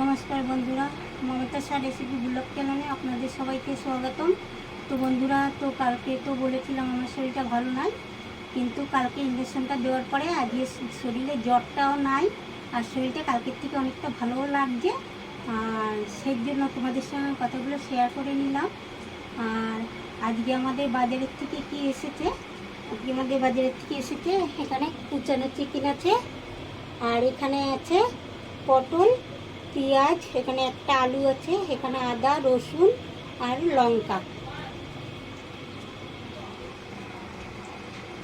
নমস্কার বন্ধুরা, Mamata Shah recipe blog চ্যানেলে আপনাদের সবাইকে স্বাগতম। তো বন্ধুরা, তো কালকে তো বলেছিলাম আমার শরীরটা ভালো নয় কিন্তু কালকে ইঞ্জেকশনটা দেওয়ার পরে আজকে শরীরে জ্বরটাও নাই, আর শরীরটা কালকের থেকে অনেকটা ভালোও লাগছে। আর সেই জন্য তোমাদের সঙ্গে কথাগুলো শেয়ার করে নিলাম। আর আজকে আমাদের বাজারের থেকে কি এসেছে? আজকে আমাদের বাজারের থেকে এসেছে, এখানে কুচানো চিকেন আছে, আর এখানে আছে পটল পেঁয়াজ, এখানে একটা আলু আছে, এখানে আদা, রসুন আর লঙ্কা।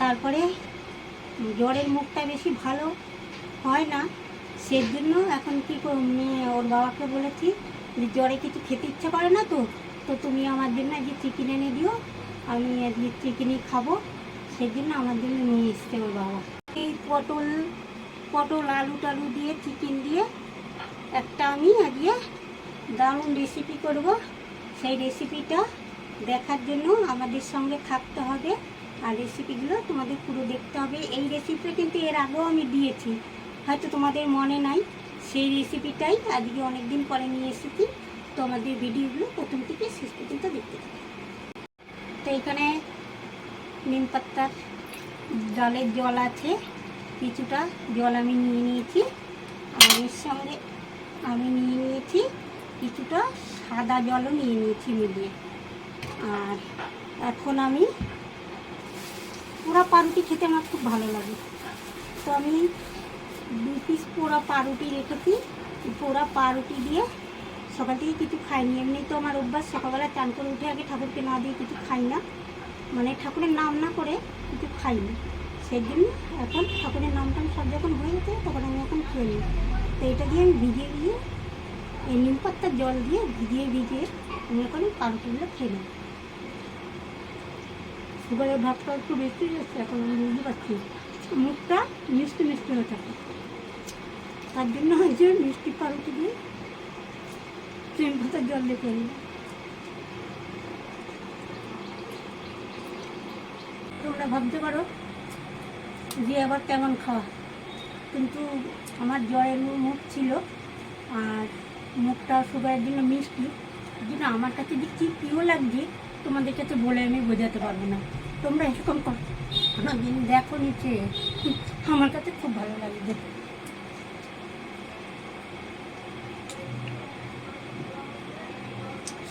তারপরে জ্বরের মুখটা বেশি ভালো হয় না সেই জন্য এখন কি ওর বাবাকে বলেছি যে জ্বরে কিছু খেতে ইচ্ছা করে না তো তো তুমি আমার জন্য আজকে চিকেন এনে দিও, আমি আজকে চিকেনই খাব সেই জন্য আমার জন্য নিয়ে এসছে ওর বাবা। এই পটল পটল আলু টালু দিয়ে, চিকেন দিয়ে একটা আমি আজকে দারুণ রেসিপি করব। সেই রেসিপিটা দেখার জন্য আমাদের সঙ্গে থাকতে হবে। আর রেসিপিগুলো তোমাদের পুরো দেখতে হবে। এই রেসিপিটা কিন্তু এর আগেও আমি দিয়েছি। হয়তো তোমাদের মনে নাই, সেই রেসিপিটাই আজকে অনেক দিন পরে নিয়ে এসেছি। তো আমাদের ভিডিওগুলো প্রথম থেকে শেষ পর্যন্ত দেখতে থাকবে তো এখানে নিম পাত্তার জলের জল আছে। কিছুটা জল আমি নিয়ে নিয়েছি। আর এর সঙ্গে আমি নিয়ে নিয়েছি, কিছুটা সাদা জলও নিয়ে নিয়েছি মিলিয়ে। আর এখন আমি পোড়া পাউরুটি খেতে আমার খুব ভালো লাগে। তো আমি দু পিস পোড়া পাউরুটি রেখেছি। পোড়া পাউরুটি দিয়ে সকাল থেকে কিছু খাইনি। এমনি তো আমার অভ্যাস, সকালবেলা চান করে উঠে আগে ঠাকুরকে না দিয়ে কিছু খাই না। মানে ঠাকুরের নাম না করে কিছু খাই না সেই জন্য এখন ঠাকুরের নাম টাম সব যখন হয়ে গেছে, তখন আমি এখন খেয়ে নিই। তো এটা দিয়ে আমি ভিজিয়ে ভিজিয়ে এই নিম পাত্তার জল দিয়ে ভিজিয়ে ভিজিয়ে এখন পাউরুটিগুলো খেয়ে নিই সুগারের ভাবটা একটু বেশি যাচ্ছে এখন আমি বুঝতে পারছি। মুখটা মিষ্টি মিষ্টি হয়ে থাকে। তার জন্য হয়েছে মিষ্টি পাউরুটি দিয়ে নিম পাতার জল দিয়ে খেয়ে তোমরা ভাবতে পারো যে আবার কেমন খাওয়া। কিন্তু আমার জ্বরের মুখ ছিল আর মুখটা সুগারের জন্য মিষ্টি। জন্য আমার কাছে যে কী প্রিয় লাগছে তোমাদের কাছে বলে আমি বোঝাতে পারব না। তোমরা এরকম কোনো দিন দেখো নিচে আমার কাছে খুব ভালো লাগে দেখতে।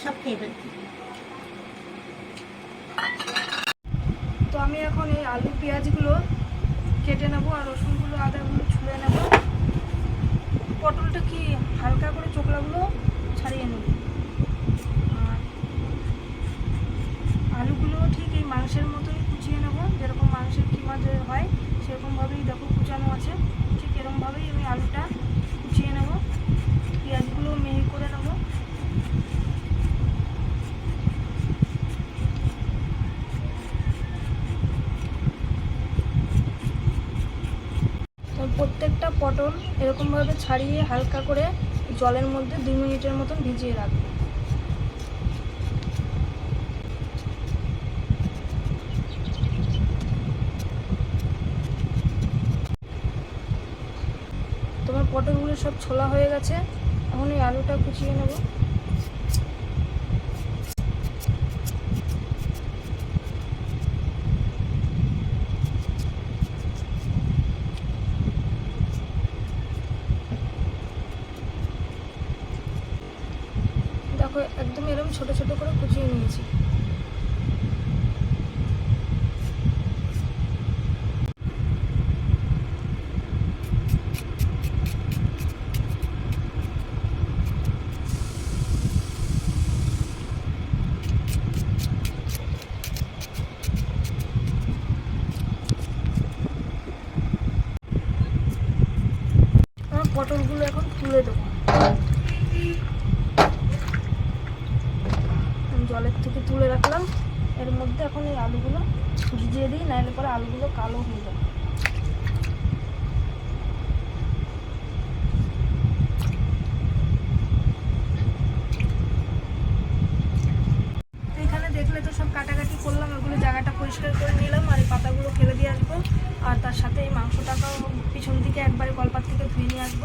সব খেয়ে তো আমি এখন এই আলু পেঁয়াজগুলো কেটে নেব আর রসুনগুলো, আদাগুলো ছুঁড়ে নেব। পটলটা কি হালকা করে চোকলাগুলো ছাড়িয়ে নেব? আর আলুগুলো ঠিক এই মাংসের মতোই কুচিয়ে নেব, যেরকম মাংসের কিমা হয়, সেরকমভাবেই দেখো কুচানো আছে ঠিক এরকমভাবেই আমি আলুটা কুচিয়ে নেব পেঁয়াজগুলো মিহি করে নেব তো প্রত্যেকটা পটল এরকমভাবে ছাড়িয়ে হালকা করে জলের মধ্যে দুই মিনিটের মতন ভিজিয়ে রাখব। তোমার পটলগুলো সব ছোলা হয়ে গেছে। এখন এই আলুটা কুচিয়ে নেব দেখো একদম এরকম ছোট ছোট করে কুচিয়ে নিয়েছি আমার পটলগুলো এখন তুলে দেবো আমি জলের থেকে তুলে রাখলাম এর মধ্যে এখন এই আলুগুলো ভিজিয়ে দিই, নাহলে পরে আলুগুলো কালো হয়ে যাবে। দেখলে তো সব কাটাকাটি করলাম, ওগুলো জায়গাটা পরিষ্কার করে নিলাম, আর এই পাতাগুলো ফেলে দিয়ে আসব। আর তার সাথে এই মাংসটাকেও পিছন দিকে একবারে কলপাত থেকে ধুয়ে নিয়ে আসব।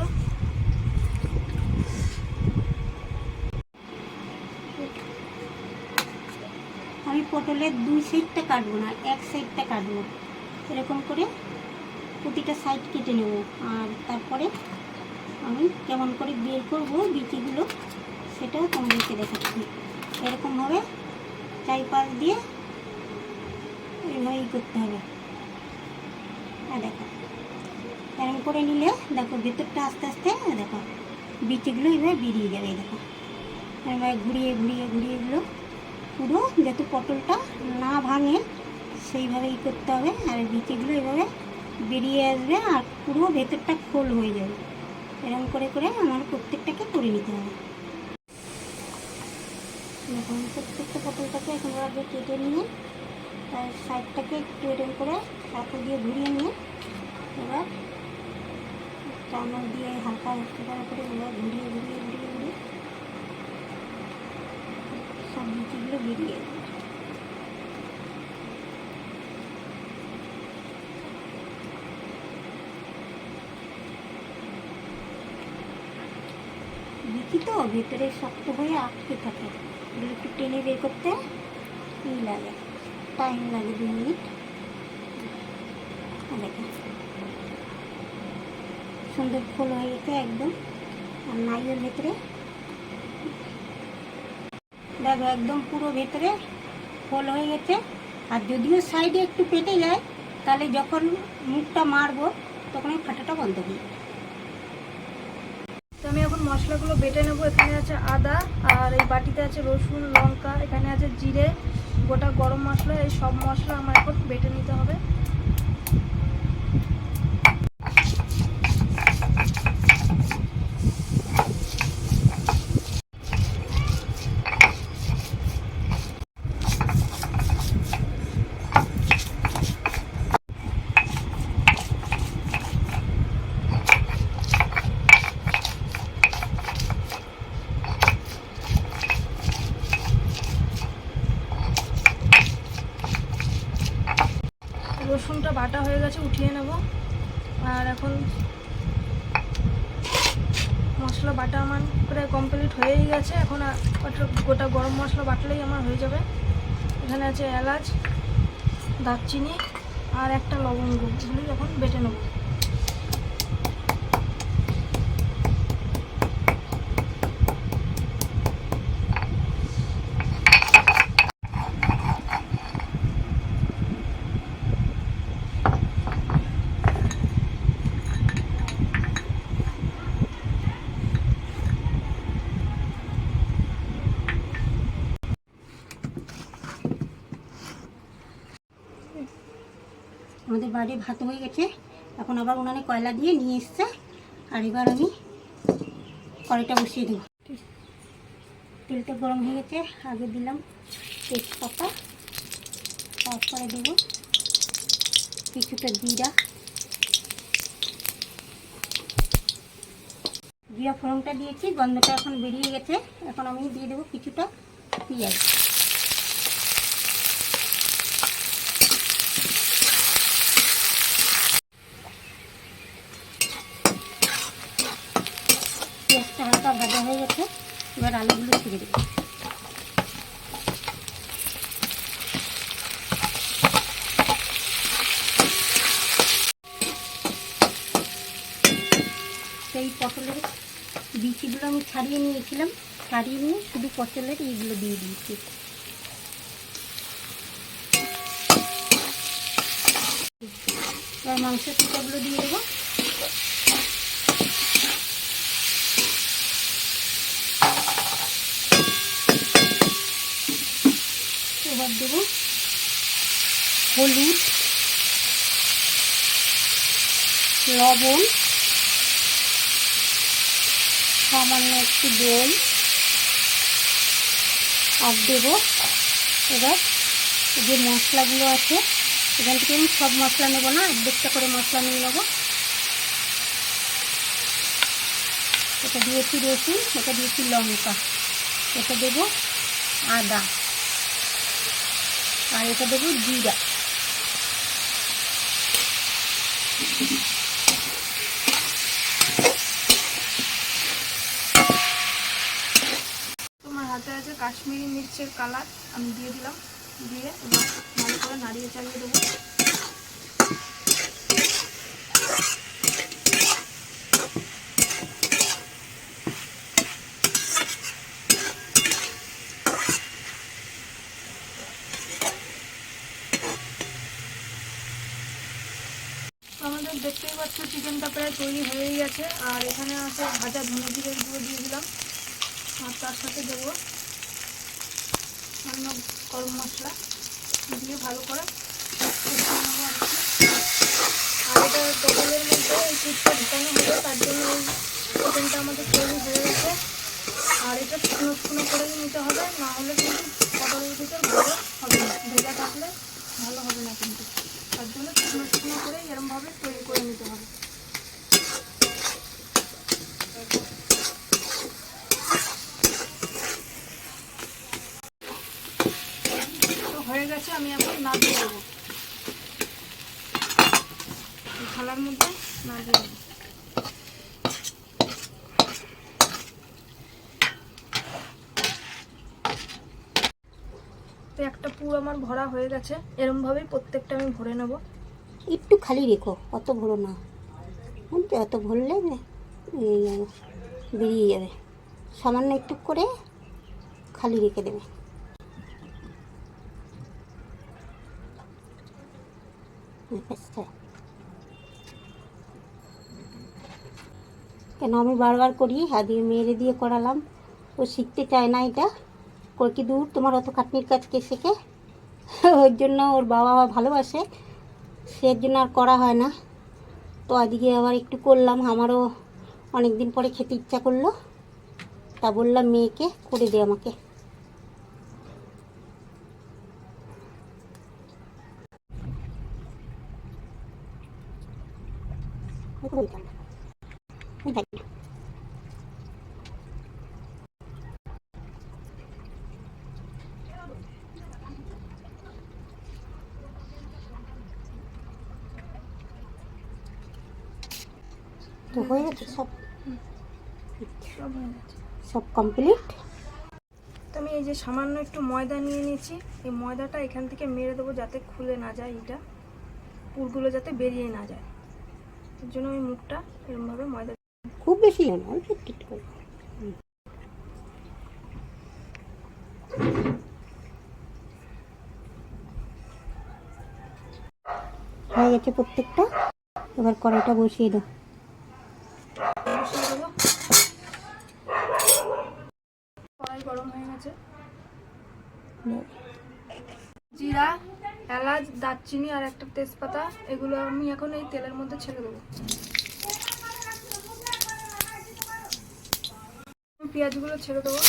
পটলের দুই সাইডটা কাটবো না, এক সাইডটা কাটবো। এরকম করে প্রতিটা সাইড কেটে নেব। আর তারপরে আমি কেমন করে বের করব বিচিগুলো সেটাও তোমাদেরকে দেখাচ্ছি। এরকমভাবে চারিপাশ দিয়ে এইভাবেই করতে হবে। হ্যাঁ দেখো। এরকম করে নিলে, দেখো, ভেতরটা আস্তে আস্তে, দেখো বিচিগুলো এইভাবে বেরিয়ে যাবে, দেখো। এবার ঘুরিয়ে ঘুরিয়ে ঘুরিয়ে এগুলো পুরো, যাতে পটলটা না ভাঙে, সেইভাবেই করতে হবে। আর বিচিগুলো এভাবে বেরিয়ে আসবে আর পুরো ভেতরটা খোল হয়ে যাবে। এরকম করে করে আমার প্রত্যেকটাকে করে নিতে হবে। দেখুন প্রত্যেকটা পটলটাকে এখন আগে কেটে নিয়ে, তার সাইডটাকে একটু এরকম করে হাতে দিয়ে ঘুরিয়ে নিয়ে, এবার চামচ দিয়ে হালকা একটু করে করে এবার ঘুরিয়ে ঘুরিয়ে বেরিয়ে যাবে বিচি তো, ভেতরে শক্ত হয়ে আটকে থাকে। এগুলো একটু টেনে বের করতে ই লাগে? টাইম লাগে দু মিনিট। আর দেখেন সুন্দর ফুল হয়ে গেছে একদম। আর নাইয়ের ভেতরে একদম পুরো ভেতরে ফোল হয়ে গেছে। আর যদিও সাইডে একটু পেটে যায়, তাহলে যখন মুখটা মারবো, তখন ফাটাটা বন্ধ হয়ে তো আমি এখন মশলাগুলো বেটে নেব। এখানে আছে আদা, আর এই বাটিতে আছে রসুন, লঙ্কা, এখানে আছে জিরে, গোটা গরম মশলা, এই সব মশলা আমার এখন বেটে নিতে হবে রসুনটা বাটা হয়ে গেছে উঠিয়ে নেব আর এখন মশলা বাটা আমার প্রায় কমপ্লিট হয়েই গেছে। এখন গোটা গরম মশলা বাটলেই আমার হয়ে যাবে। এখানে আছে এলাচ, দারচিনি আর একটা লবঙ্গ। এগুলি এখন বেটে নেব। আমাদের বাড়ি ভাত হয়ে গেছে। এখন আবার উনানে কয়লা দিয়ে নিয়ে এসছে। আর এবার আমি কড়াইটা বসিয়ে দেবো। তেলটা গরম হয়ে গেছে। আগে দিলাম তেজপাতা, তারপরে দেবো কিছুটা জিরা। জিরা ফোড়নটা দিয়েছি, গন্ধটা এখন বেরিয়ে গেছে। এখন আমি দিয়ে দেবো কিছুটা পেঁয়াজ পেঁয়াজটা হালকা ভাজা হয়ে গেছে, এবার আলুগুলো ছেড়ে দেবো। সেই পটলের বিচিগুলো আমি ছাড়িয়ে নিয়েছিলাম, ছাড়িয়ে নিয়ে শুধু পটলের এইগুলো দিয়ে দিয়েছি। এবার মাংসের টুকরোগুলো দিয়ে দেবো। এবার দেবো হলুদ, লবণ, সামান্য একটু দই, আর দেবো এবার যে মশলাগুলো আছে, এখান থেকে আমি সব মশলা নেব না অর্ধেকটা করে মশলা নিয়ে নেব। এটা দিয়েছি রসুন, এটা দিয়েছি লঙ্কা, এটা দেবো আদা। আর এটা দেবো জিরা। তোমার হাতে আছে কাশ্মীরি মির্চের কালার, আমি দিয়ে দিলাম। দিয়ে এবার ভালো করে নাড়িয়ে চালিয়ে দেবো তো আমাদের দেখতেই পাচ্ছ চিকেনটা প্রায় তৈরি হয়েই গেছে। আর এখানে আছে ভাজা ধনে জিরের গুঁড়ো দিয়ে দিলাম। আর তার সাথে দেবো অন্য গরম মশলা দিয়ে ভালো করে আর এটা মধ্যে চিপটা ঢুকানো তার জন্য আমাদের তৈরি হয়ে গেছে। আর এটা শুকনো শুকনো করেই নিতে হবে, না হলে কিন্তু পটলের ভালো হবে না। ভেজা থাকলে ভালো হবে না কিন্তু। তার জন্য শুকনো শুকনো করে এরমভাবে তৈরি করে নিতে হবে তো হয়ে গেছে আমি এখন নামিয়ে দেবো থালার মধ্যে নামিয়ে দেবো একটা পুরো আমার ভরা হয়ে গেছে, এরমভাবেই প্রত্যেকটা আমি ভরে নেব। একটু খালি রেখো, অত ভরো না। এত ভরলে বেরিয়ে যাবে। সামান্য একটু করে খালি রেখে দেবে। কেন আমি বারবার করি? আজকে মেয়েরে দিয়ে করালাম। ও শিখতে চায় না এটা। কই কি দূর তোমার অত খাটনির কাজ কে শেখে? ওর জন্য ওর বাবা মা ভালোবাসে। সের জন্য আর করা হয় না। তো আজকে আবার একটু করলাম। আমারও অনেক দিন পরে খেতে ইচ্ছা করল। তা বললাম মেয়েকে, করে দে আমাকে। তো হয়ে গেছে সব। সব সব কমপ্লিট তো আমি এই যে সামান্য একটু ময়দা নিয়ে নিয়েছি। এই ময়দাটা এখান থেকে মেরে দেবো যাতে খুলে না যায় এটা পুরগুলো যাতে বেরিয়ে না যায়। এর জন্য আমি মুখটা এরকমভাবে ময়দা খুব বেশি না অল্প একটু একটু করে। হয়ে গেছে প্রত্যেকটা। এবার কড়াইটা বসিয়ে দাও বসিয়ে দেবো কড়াই গরম হয়ে গেছে। জিরা, এলাচ, দারচিনি আর একটা তেজপাতা, এগুলো আমি এখন এই তেলের মধ্যে ছেড়ে দেবো। পেঁয়াজগুলো ছেড়ে দেবো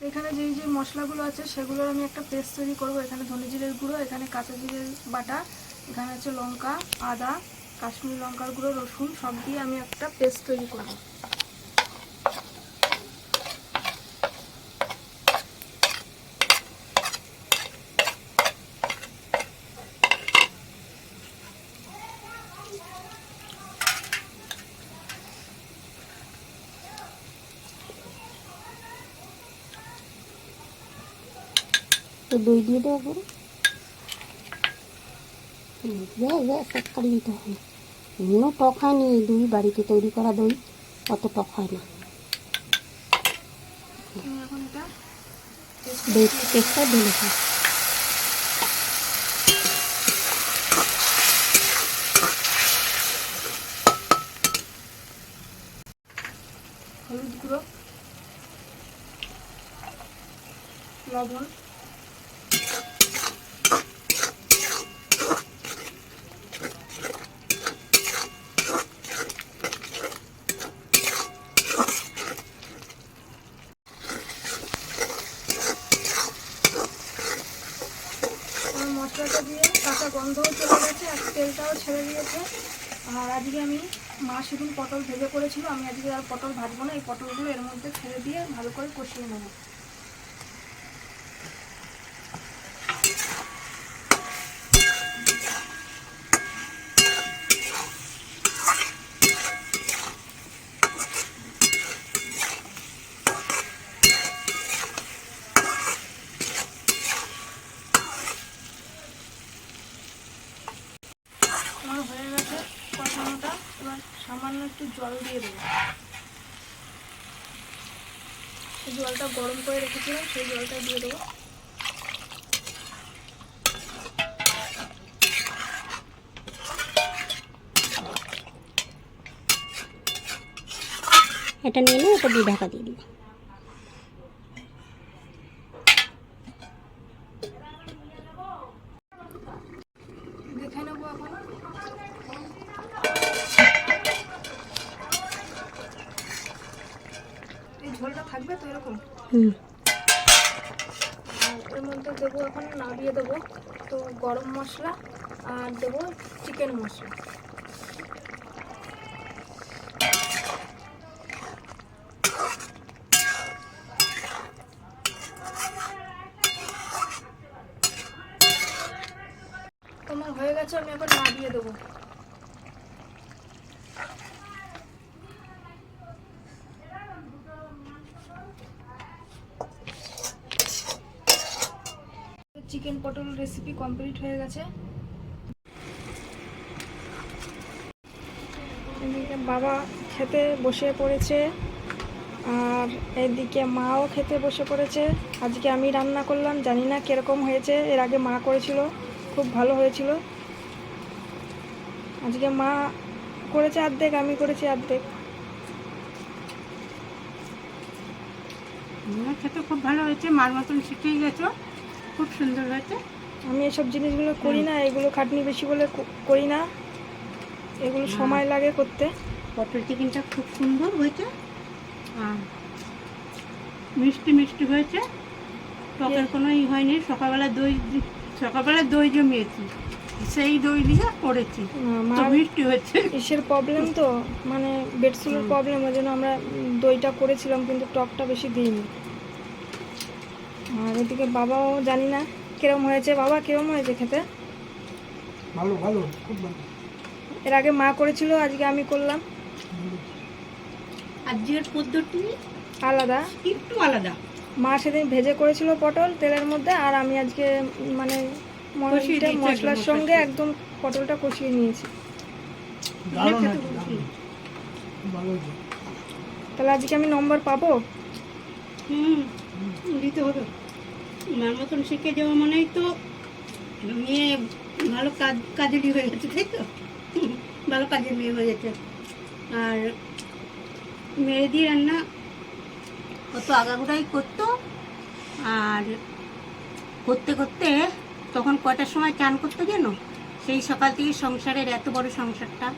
এখানে যেই যে মশলাগুলো আছে, সেগুলোর আমি একটা পেস্ট তৈরি করব। এখানে ধনে জিরের গুঁড়ো, এখানে কাঁচা জিরের বাটা, এখানে আছে লঙ্কা, আদা, কাশ্মীর লঙ্কার গুঁড়ো, রসুন, সব দিয়ে আমি একটা পেস্ট তৈরি করব। তো দই দিয়ে দেবো। পুরো গ্যাস গ্যাস তরকারি দিতে হবে এমনও টক হয়নি এই দই বাড়িতে তৈরি করা দই অত টক হয় না। দই টেস্টটা ঢেলে খাই হলুদ গুঁড়ো লবণ আমার মশলাটা দিয়ে কাঁচা গন্ধও চলে গেছে আর তেলটাও ছেড়ে দিয়েছে আর আজকে আমি মা সেদিন পটল ভেজে করেছিল, আমি আজকে আর পটল ভাজবো না, এই পটলগুলো এর মধ্যে ছেড়ে দিয়ে ভালো করে কষিয়ে নেব একটু জল দিয়ে দেবো এই জলটা গরম করে রেখেছিলাম সেই জলটা দিয়ে দেবো। এটা নিয়ে নিয়ে এটা দিয়ে ঢাকা দিয়ে দিই দেখে নেব এখন এই ঝোলটা থাকবে তো এরকম হুম আর এর মধ্যে দেবো এখন নাড়িয়ে দেবো তো গরম মশলা আর দেবো চিকেন তোমার হয়ে গেছে আমি এখন নাড়িয়ে দেবো। চিকেন পটল রেসিপি কমপ্লিট হয়ে গেছে এদিকে বাবা খেতে বসে পড়েছে আর এদিকে মাও খেতে বসে পড়েছে। আজকে আমি রান্না করলাম জানি না কীরকম হয়েছে এর আগে মা করেছিল খুব ভালো হয়েছিল। আজকে মা করেছে অর্ধেক আমি করেছি অর্ধেক খেতে খুব ভালো হয়েছে মার মতন শিখেই গেছো খুব সুন্দর হয়েছে। আমি এসব জিনিসগুলো করি না এগুলো খাটনি বেশি বলে করি না। এগুলো সময় লাগে করতে। পটল চিকেনটা খুব সুন্দর হয়েছে। আর মিষ্টি মিষ্টি হয়েছে। টকের কোনো ই হয়নি। সকালবেলা দই সকালবেলা দই জমিয়েছি। সেই দই দিয়ে করেছি। মিষ্টি হচ্ছে ইসের প্রবলেম তো? মানে বেডসুলের প্রবলেম ওই জন্য আমরা দইটা করেছিলাম কিন্তু টকটা বেশি দিইনি। আর এদিকে বাবাও জানি না কিরম হয়েছে। বাবা কিরম হয়েছে খেতে? ভালো ভালো খুব ভালো। এর আগে মা করেছিল আজকে আমি করলাম। আজকের পদ্ধতি আলাদা। একটু আলাদা। মা সেদিন ভেজে করেছিল পটল তেলের মধ্যে আর আমি আজকে মানে মশলার সঙ্গে একদম পটলটা কষিয়ে নিয়েছি। তাহলে আজকে আমি নম্বর পাবো? হুম দিতে হবে। মার মতন শিখে যাওয়া মানেই তো মেয়ে ভালো কাজ কাজেরই হয়ে গেছে তাই তো? ভালো কাজের মেয়ে হয়ে গেছে আর মেয়ে দিয়ে রান্না কত আগাগোড়াই করতো। আর করতে করতে তখন কয়টার সময় চান করতে যেন? সেই সকাল থেকে সংসারের এত বড় সংসারটা।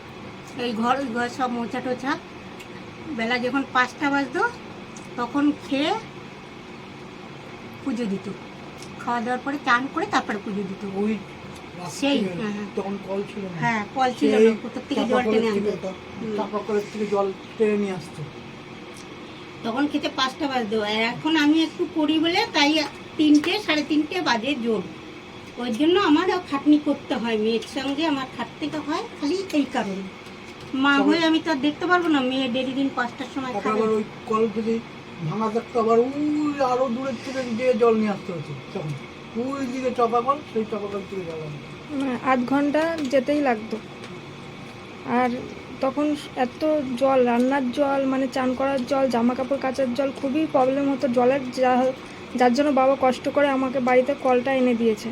এই ঘর ওই ঘর সব মোছা টোছা। বেলা যখন পাঁচটা বাজতো, তখন খেয়ে পুজো দিত। খাওয়া দাওয়ার পরে চান করে তারপরে পুজো দিত। ওই সেই, হ্যাঁ, হ্যাঁ। তখন কল ছিল না। হ্যাঁ কল ছিল না কোথার থেকে জল টেনে আনতো? থেকে- হুম। থেকে জল টেনে নিয়ে আসতো। তখন খেতে পাঁচটা বাজতো আর এখন আমি একটু করি বলে তাই তিনটে সাড়ে তিনটে বাজে জোর। ওই জন্য আমার খাটনি করতে হয় মেয়ের সঙ্গে আমার খাটতে হয় খালি এই কারণে। মা হয়ে আমি তো আর দেখতে পারব না মেয়ে দেরি দিন পাঁচটার সময় তারপর খাবে। আবার ওই কল যদি ভাঙা থাকতো আবার ওই আরও দূরের থেকে গিয়ে জল নিয়ে আসতে হতো তখন। ওই দিকে চাপাকল সেই চাপাকল থেকে জল আনতো। আধ ঘণ্টা যেতেই লাগতো। আর তখন এত জল, রান্নার জল মানে চান করার জল জামা কাপড় কাচার জল, খুবই প্রবলেম হতো। জলের যা, যার জন্য বাবা কষ্ট করে আমাকে বাড়িতে কলটা এনে দিয়েছে।